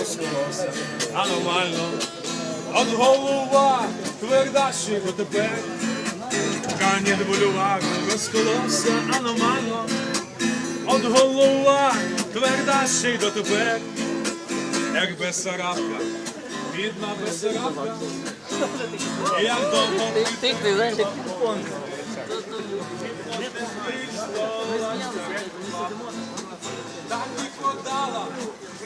розколовся аномально. От голова тверда ще й дотепер. Кані бульвар розколовся аномально. От голова тверда ще й дотепер. Як Бесарабка, бідна Бесарабка, як довго Ти, знаєш, як купон. так і продала,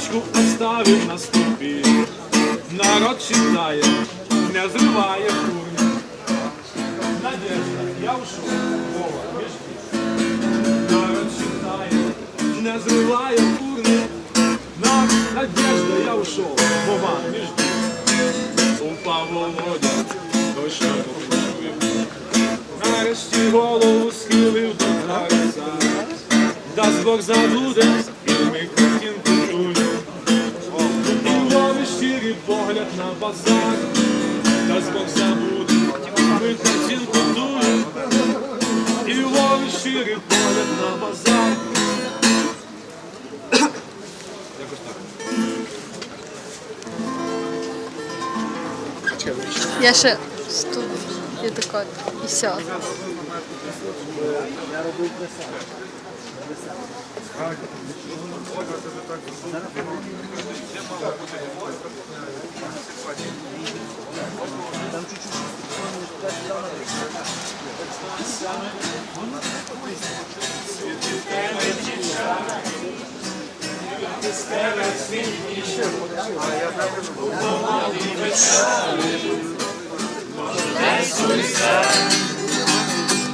Записочку оставив на ступі. Народ читає, не зриває курні. Надежда, я ушов, Вова, між Народ читає, не зриває курні. Надежда, я ушов, Вова, між Упав Володя, дощ не почує. Нарешті голову схилив до гараза. Дасть Бог забуде, і ми погляд на базар, дасть Бог забуде, ми картинку дуємо. І ловиш щирий погляд на базар. Я ще тут і так от, і все.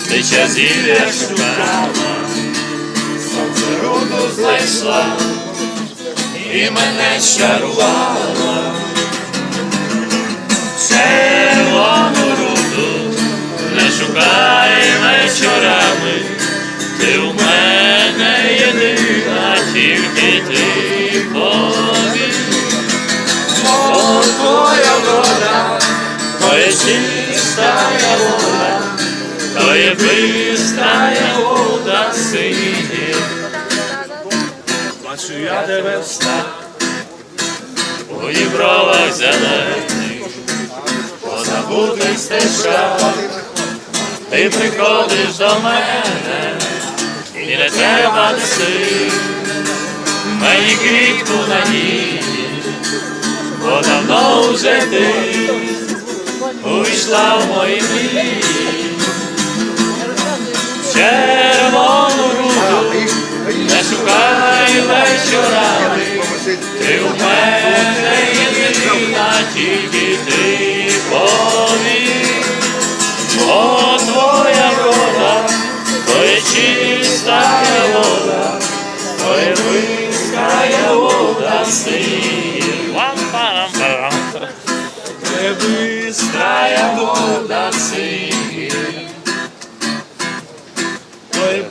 Ти зілля шукала, сонце руку знайшла і мене чарувала. Червону руку не шукай вечорами, ти у мене єдина, тільки ти повір. Бо твоя вода, твоя чистая вода, то є Бачу я тебе встав, У бровах зелених, по забутих стежках, ти приходиш до мене, і не треба неси. Мені квітку надії, бо давно вже ти увійшла в мої мрії. Ти у мене тільки ти повір, твоя то є чистая вода, то є виская вода. Вам-парам-парам. не бистра вода. Ой,